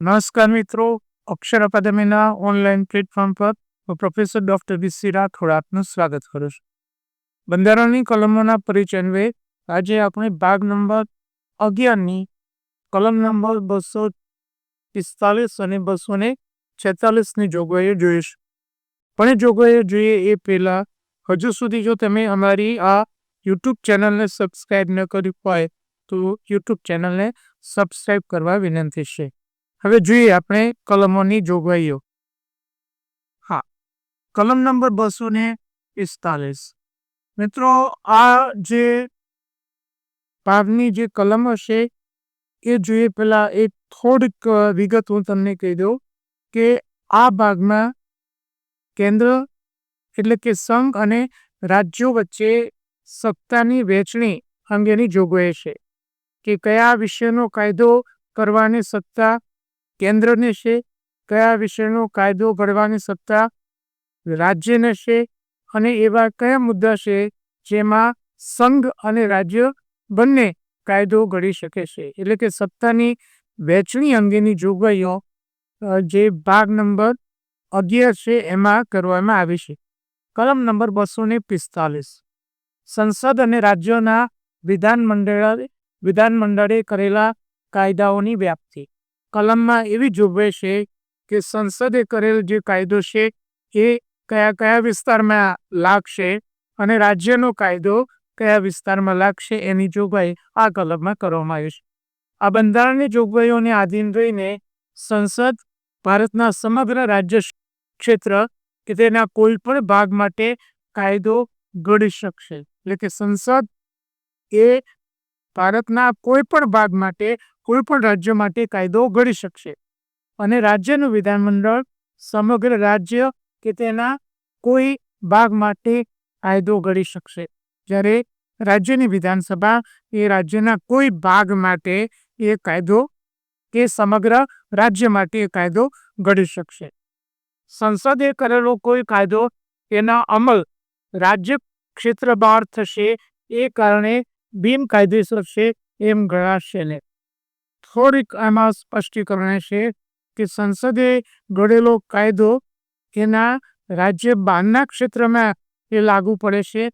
નમસ્કાર મિત્રો, અક્ષર અકાદમીના online platform પર હું પ્રોફેસર ડૉક્ટર વીસી રાઠોડ આપનું સ્વાગત કરું છું. બંધારણની કલમોના પરિચય આજે આપણે ભાગ નંબર અગિયારની કલમ નંબર બસો પિસ્તાલીસ અને બસો ને છેતાલીસની જોગવાઈઓ જોઈશું. પણ એ જોગવાઈઓ જોઈએ એ પહેલાં હજુ સુધી જો તમે અમારી આ યુટ્યુબ ચેનલને સબસ્ક્રાઈબ ન કરી હોય તો યુટ્યુબ ચેનલને સબસ્ક્રાઈબ કરવા વિનંતી છે. હવે જોઈએ આપણે કલમોની જોગવાઈઓ. હા, કલમ નંબર બસો ને પિસ્તાલીસ. મિત્રો, આ જે ભાગની જે કલમ હશે, એ જોઈએ પેલા એક થોડીક વિગત હું તમને કહી દઉં કે આ ભાગમાં કેન્દ્ર એટલે કે સંઘ અને રાજ્યો વચ્ચે સત્તાની વહેંચણી અંગેની જોગવાઈ છે કે કયા વિષયનો કાયદો કરવાની સત્તા કેન્દ્રને છે, કયા વિષયનો કાયદો ઘડવાની સત્તા રાજ્યને છે અને એવા કયા મુદ્દા છે જેમાં સંઘ અને રાજ્ય બંને કાયદો ઘડી શકે છે. એટલે કે સત્તાની વહેંચણી અંગેની જોગવાઈઓ જે ભાગ નંબર અગિયાર છે એમાં કરવામાં આવી છે. કલમ નંબર બસો ને પિસ્તાલીસ. સંસદ અને રાજ્યોના વિધાનમંડળ, વિધાનમંડળે કરેલા કાયદાઓની વ્યાપ્તિ. કલમમાં એવી જોગવાઈ છે કે સંસદે કરેલ જે કાયદો છે એ કયા કયા વિસ્તારમાં લાગશે અને રાજ્યનો કાયદો કયા વિસ્તારમાં લાગશે એની જોગવાઈ આ કલમમાં કરવામાં આવી છે. આ બંધારણની જોગવાઈઓને આધીન રહીને સંસદ ભારતના સમગ્ર રાજ્ય ક્ષેત્ર કે તેના કોઈ પણ ભાગ માટે કાયદો ઘડી શકશે. એટલે કે સંસદ એ ભારતના કોઈ પણ ભાગ માટે કોઈ પણ રાજ્ય માટે કાયદો ઘડી શકશે. અને રાજ્યનું વિધાનમંડળ સમગ્ર રાજ્ય કે તેના કોઈ ભાગ માટે કાયદો ઘડી શકશે. જ્યારે રાજ્યની વિધાનસભા એ રાજ્યના કોઈ ભાગ માટે એ કાયદો કે સમગ્ર રાજ્ય માટે એ કાયદો ઘડી શકશે. સંસદે કરેલો કોઈ કાયદો એના અમલ રાજ્ય ક્ષેત્ર બહાર થશે એ કારણે બિનકાયદેસર છે એમ ગણાશે ને થોડીક આમાં સ્પષ્ટીકરણ છે કે સંસદે ઘડેલો કાયદો એના રાજ્ય બહારના ક્ષેત્રમાં એ લાગુ પડે છે.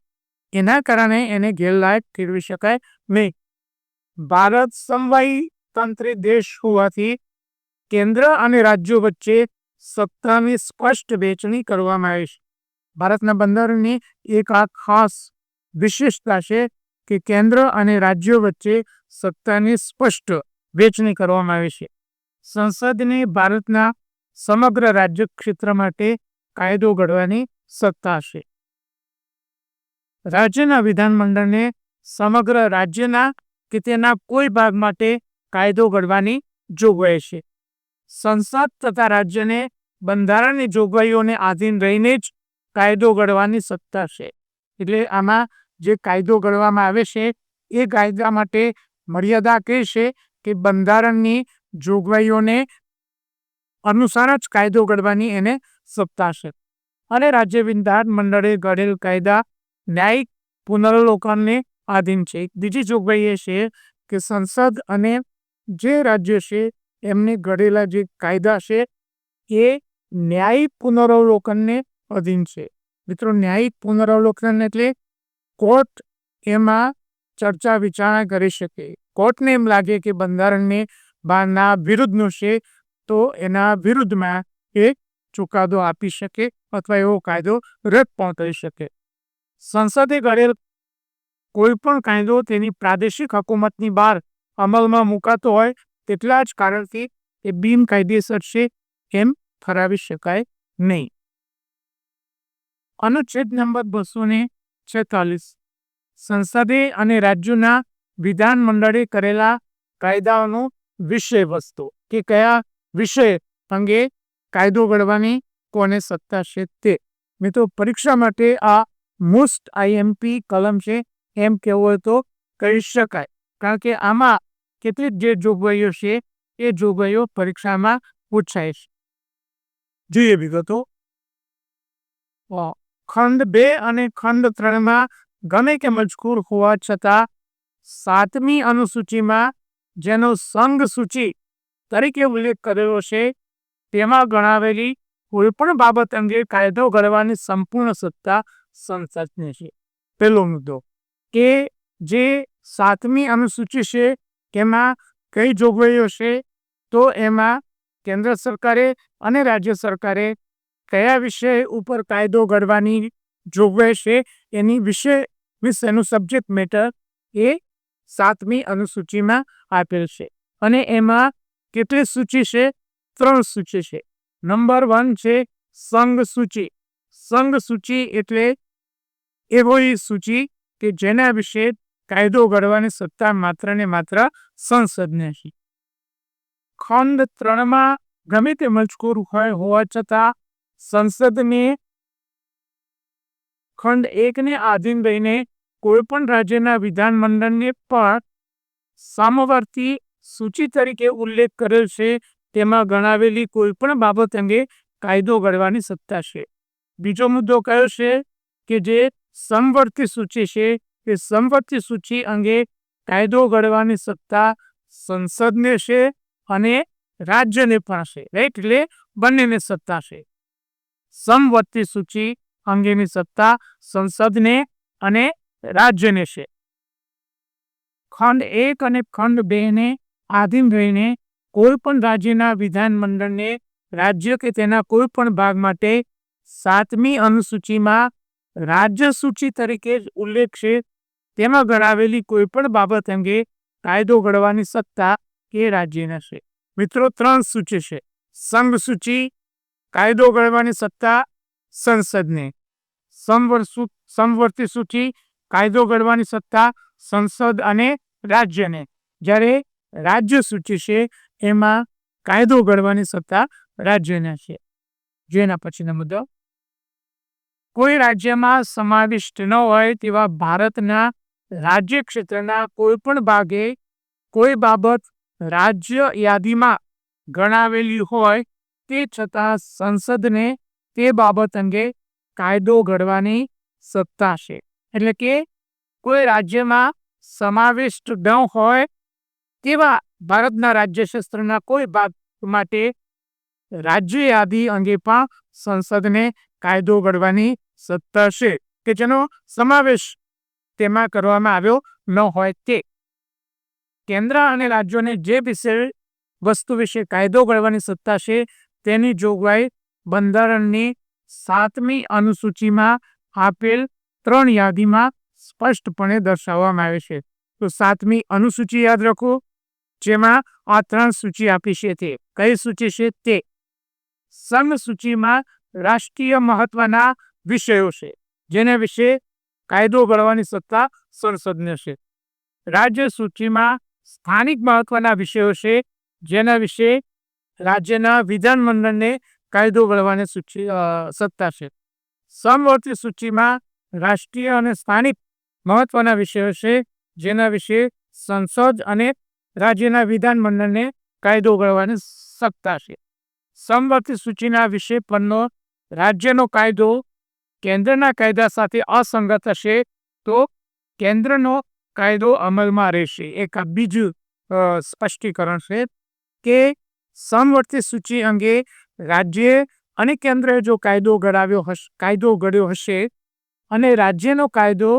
એના કારણે એને ગેરલાયક ઠેરવી શકાય નહીં. ભારત સમવાયી તંત્રી દેશ હોવાથી કેન્દ્ર અને રાજ્યો વચ્ચે સત્તાની સ્પષ્ટ વહેંચણી કરવામાં આવી છે. ભારતના બંધારણની એક આ ખાસ વિશેષતા છે કે કેન્દ્ર અને રાજ્યો વચ્ચે સત્તાની સ્પષ્ટ વહેંચણી કરવામાં આવી છે. સંસદને ભારતના સમગ્ર રાજ્ય ક્ષેત્ર માટે કાયદો ઘડવાની સત્તા છે. રાજ્યના વિધાનમંડળને સમગ્ર રાજ્યના કે તેના કોઈ ભાગ માટે કાયદો ઘડવાની જોગવાઈ છે. સંસદ તથા રાજ્યને બંધારણની જોગવાઈઓને આધીન રહીને જ કાયદો ઘડવાની સત્તા છે. એટલે આમાં જે કાયદો ઘડવામાં આવે છે, એ કાયદા માટે મર્યાદા કે છે કે બંધારણની જોગવાઈઓને અનુસાર જ કાયદો ઘડવાની એને સત્તા છે. અને રાજ્ય વિધાન મંડળે ઘડેલ કાયદા ન્યાયિક પુનર્વલોકનને આધીન છે. બીજી જોગવાઈ એ છે કે સંસદ અને જે રાજ્ય છે એમને ઘડેલા જે કાયદા છે એ ન્યાયિક પુનરાવલોકનને અધીન છે. મિત્રો, ન્યાયિક પુનરાવલોકન એટલે કોર્ટ એમાં ચર્ચા વિચારણા કરી શકે. કોર્ટને એમ લાગે કે બંધારણને બહારના વિરુદ્ધનું છે, તો એના વિરુદ્ધમાં એ ચુકાદો આપી શકે અથવા એવો કાયદો રદ પણ કરી શકે. સંસદે કરેલ કોઈ પણ કાયદો તેની પ્રાદેશિક હકુમતની બહાર અમલમાં મુકાતો હોય તેટલા જ કારણથી એ બિનકાયદેસર છે એમ ઠરાવી શકાય નહીં. અનુચ્છેદ નંબર બસો ને છેતાલીસ. સંસદે અને રાજ્યોના વિધાનમંડળે કરેલા કાયદાઓનો વિષય વસ્તુ કે કયા વિષય અંગે કાયદો ઘડવાની કોને સત્તા છે તે. મિત્રો, પરીક્ષા માટે આ મોસ્ટ આઈએમપી કલમ છે, એમ કહેવું હોય તો કહી શકાય. કારણ કે આમાં કેટલીક જે જોગવાઈઓ છે, એ જોગવાઈઓ પરીક્ષામાં પૂછાય છે. જોઈએ વિગતો. ખંડ બે અને ખંડ ત્રણમાં ગમે કે મજકૂર હોવા છતાં સાતમી અનુસૂચિમાં જેનો સંઘ સૂચિ તરીકે ઉલ્લેખ કરેલો છે, તેમાં ગણાવેલી કોઈપણ બાબત અંગે કાયદો ઘડવાની સંપૂર્ણ સત્તા સંસદને છે. પહેલો મુદ્દો, કે જે સાતમી અનુસૂચિ છે, તેમાં કઈ જોગવાઈઓ છે? તો એમાં કેન્દ્ર સરકારે અને રાજ્ય સરકારે કયા વિષય ઉપર કાયદો ઘડવાની જોગવાઈ છે, એની વિષય વિશેનું સબ્જેક્ટ મેટર એ સાતમી અનુસૂચિમાં આપેલ છે. અને એમાં કેટલી સૂચિ છે? ત્રણ સૂચિ છે. નંબર વન છે સંઘ સૂચિ. સંઘ સૂચિ એટલે એવી સૂચિ કે જેના વિશે કાયદો ઘડવાની સત્તા માત્ર ને માત્ર સંસદને છે. ખંડ ત્રણમાં ગમે તે મજકૂર હોય હોવા છતાં સંસદને ખંડ એકને આધીન રહીને કોઈ પણ રાજ્યના વિધાનમંડળને પણ સામવર્તી સૂચિ તરીકે ઉલ્લેખ કરેલ છે, તેમાં ગણાવેલી કોઈ પણ બાબત અંગે કાયદો ઘડવાની સત્તા છે. બીજો મુદ્દો કયો છે કે જે સમવર્તી સૂચિ છે એ સમવર્તી સૂચિ અંગે કાયદો ઘડવાની સત્તા સંસદને છે અને રાજ્યને પણ છે, રાઈટ? એટલે બંનેને સત્તા છે. સમવર્તી સૂચિ અંગેની સત્તા સંસદને અને રાજ્યને છે. ખંડ એક અને ખંડ બેને આધીન રહીને કોઈ પણ રાજ્યના વિધાનમંડળને રાજ્ય કે તેના કોઈ પણ ભાગ માટે સાતમી અનુસૂચિમાં રાજ્ય સૂચિ તરીકે ઉલ્લેખ છે. તેમાં ગણાવેલી કોઈ પણ બાબત અંગે કાયદો ઘડવાની સત્તા એ રાજ્યના છે. મિત્રો, ત્રણ સૂચિ છે. સંઘ સૂચિ, કાયદો ઘડવાની સત્તા, સંસદને. સમવર્તી સૂચિ કાયદો ઘડવાની સત્તા સંસદ અને રાજ્યને. જ્યારે રાજ્ય સૂચિ છે, એમાં કાયદો ઘડવાની સત્તા રાજ્યને છે. જેના પછીનો મુદ્દો. કોઈ રાજ્યમાં સમાવિષ્ટ ન હોય તેવા ભારતના રાજ્ય ક્ષેત્રના કોઈ પણ ભાગે કોઈ બાબત રાજ્ય યાદીમાં ગણાવેલી હોય તે છતાં સંસદને તે બાબત અંગે કાયદો ઘડવાની સત્તા છે. એટલે કે કોઈ રાજ્યમાં સમાવિષ્ટ ન હોય તેવા ભારતના રાજ્ય શાસ્ત્રના કોઈ ભાગ માટે રાજ્ય યાદી અંગે પણ સંસદને કાયદો ઘડવાની સત્તા છે કે જેનો સમાવેશ તેમાં કરવામાં આવ્યો ન હોય તે. કેન્દ્ર અને રાજ્યોને જે વિશે વસ્તુ વિશે કાયદો ઘડવાની સત્તા છે તેની જોગવાઈ બંધારણની સાતમી અનુસૂચિમાં આપેલ ત્રણ યાદીમાં સ્પષ્ટપણે દર્શાવવામાં આવે છે. તો સાતમી અનુસૂચિ યાદ રાખો, જેમાં આ ત્રણ સૂચિ આપી છે તે. કઈ સૂચિ છે તે? સંઘ સૂચિમાં રાષ્ટ્રીય મહત્વના વિષયો છે, જેના વિશે કાયદો ઘડવાની સત્તા સંસદને છે. રાજ્ય સૂચિમાં સ્થાનિક મહત્વના વિષયો છે, જેના વિશે રાજ્યના વિધાનમંડળને કાયદો ઘડવાની સૂચિ સત્તા છે. સમવર્તી સૂચિમાં રાષ્ટ્રીય અને સ્થાનિક મહત્વના વિષયો છે, જેના વિશે સંસદ અને રાજ્યના વિધાનમંડળને કાયદો ઘડવાની સત્તા છે. સમવર્તી સૂચિના વિષય પરનો રાજ્યનો કાયદો કેન્દ્રના કાયદા સાથે અસંગત હશે તો કેન્દ્રનો કાયદો અમલમાં રહેશે. એક બીજું સ્પષ્ટીકરણ છે કે સમવર્તી સૂચિ અંગે રાજ્ય અને કેન્દ્રએ જો કાયદો ઘડાવ્યો હશે, કાયદો ઘડ્યો હશે અને રાજ્યનો કાયદો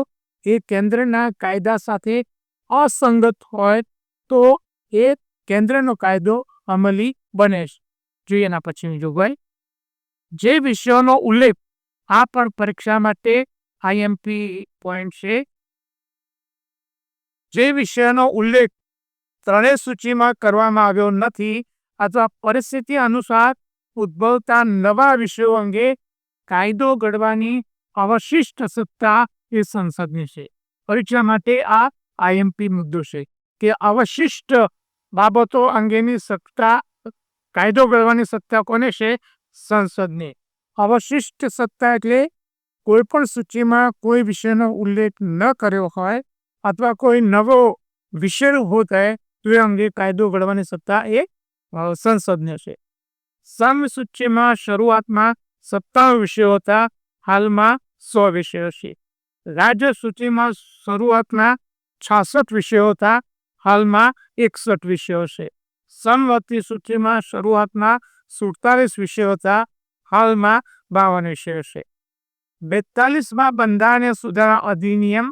એ કેન્દ્રના કાયદા સાથે અસંગત હોય તો એ કેન્દ્રનો કાયદો અમલી બને છે. જોઈએ એના પછીની જોગવાઈ જે વિષયોનો ઉલ્લેખ આ પણ પરીક્ષા માટે આઈએમપી પોઈન્ટ છે. જે વિષયનો ઉલ્લેખ ત્રણેય સૂચિમાં કરવામાં આવ્યો નથી અથવા પરિસ્થિતિ અનુસાર ઉદ્ભવતા નવા વિષયો અંગે કાયદો ઘડવાની અવશિષ્ટ સત્તા એ સંસદની છે. પરીક્ષા માટે આ આઈએમપી મુદ્દો છે કે અવશિષ્ટ બાબતો અંગેની સત્તા, કાયદો ઘડવાની સત્તા કોને છે? સંસદને. અવશિષ્ટ સત્તા એટલે કોઈ પણ સૂચિમાં કોઈ વિષયનો ઉલ્લેખ ન કર્યો હોય અથવા કોઈ નવો વિષય હોય તો એ અંગે કાયદો ઘડવાની સત્તા એ સંસદને છે. સમ સૂચિમાં શરૂઆતમાં સત્તાવન વિષયો હતા. હાલમાં સો વિષયો છે. રાજ્ય સૂચિમાં શરૂઆતના છાસઠ વિષયો હતા, હાલમાં એકસઠ વિષયો છે. સમવર્તી સૂચિમાં શરૂઆતના સુડતાલીસ વિષયો હતા, હાલમાં બાવન વિષયો છે. બેતાલીસમાં બંધારણીય સુધારા અધિનિયમ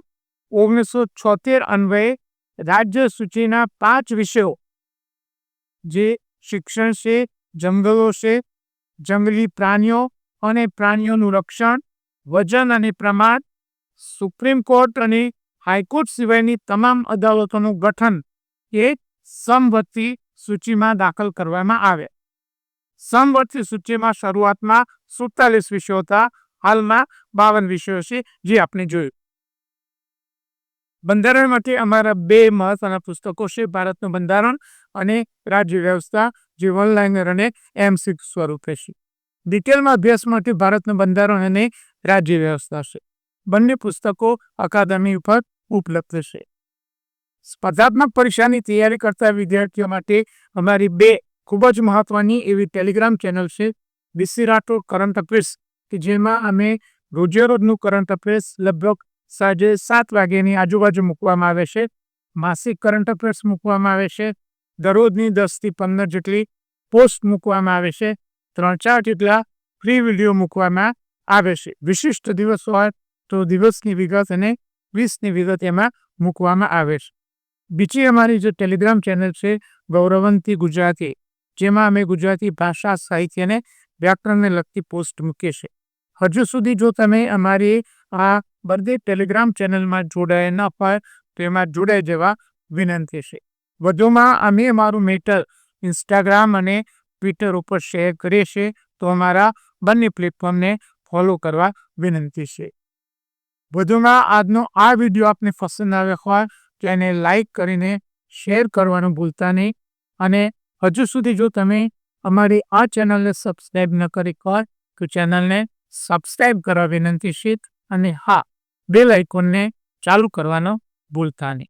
ઓગણીસો છોતેર અન્વયે રાજ્ય સૂચિના પાંચ વિષયો જે શિક્ષણ છે, જંગલો છે, જંગલી પ્રાણીઓ અને પ્રાણીઓનું રક્ષણ વજન અને પ્રમાણ, સુપ્રીમ કોર્ટ અને હાઈકોર્ટ સિવાયની તમામ અદાલતોનું ગઠન એ સમવર્તી સૂચિમાં દાખલ કરવામાં આવે. સમવર્તી સૂચિમાં શરૂઆતમાં સુડતાલીસ વિષયો હતા, હાલમાં બાવન વિષયો છે, જે આપણે જોયું. બંધારણ માટે અમારા બે મહત્વના પુસ્તકો છે, ભારતનું બંધારણ અને રાજ્ય વ્યવસ્થા, જે ઓનલાઈનર અને એમસીક સ્વરૂપે છે. ડિટેલમાં અભ્યાસ ભારતનું બંધારણ અને રાજ્ય વ્યવસ્થા છે. બંને પુસ્તકો અકાદમી ઉપર ઉપલબ્ધ છે. સ્પર્ધાત્મક પરીક્ષાની તૈયારી કરતા વિદ્યાર્થીઓ માટે અમારી બે ખૂબ જ મહત્વની એવી ટેલિગ્રામ ચેનલ છે, બીસી રાઠોડ કરંટ અફેર્સ, કે જેમાં અમે રોજે રોજનું કરંટ અફેર્સ લગભગ સાંજે સાત વાગ્યાની આજુબાજુ મૂકવામાં આવે છે, માસિક કરંટ અફેર્સ મૂકવામાં આવે છે, દરરોજની દસથી પંદર જેટલી પોસ્ટ મૂકવામાં આવે છે, ત્રણ ચાર જેટલા ફ્રી વીડિયો મૂકવામાં આવે છે. વિશિષ્ટ દિવસ હોય તો દિવસની વિગત અને વીસની વિગત એમાં મૂકવામાં આવે છે. બીજી અમારી જે ટેલિગ્રામ ચેનલ છે, ગૌરવંતી ગુજરાતી, જેમાં અમે ગુજરાતી ભાષા, સાહિત્ય અને વ્યાકરણને લગતી પોસ્ટ મૂકીએ છીએ. હજુ સુધી જો તમે અમારી આ બધી ટેલિગ્રામ ચેનલમાં જોડાયા ન હોય, તો એમાં જોડાઈ જવા વિનંતી છે. વધુમાં અમે અમારું મેટર ઇન્સ્ટાગ્રામ અને ટ્વિટર ઉપર શેર કરીએ છીએ, તો અમારા બંને પ્લેટફોર્મને ફોલો કરવા વિનંતી છે. વધુમાં આજનો આ વીડિયો આપને પસંદ આવ્યો હોય તો એને લાઈક કરીને શેર કરવાનું ભૂલતા નહીં અને હજુ સુધી જો તમે અમારી આ ચેનલને સબસ્ક્રાઈબ ન કરી હોય તો ચેનલને સબસ્ક્રાઈબ કરવા વિનંતી છે અને હા, બેલ આઇકોનને ચાલુ કરવાનો ભૂલતા નહીં.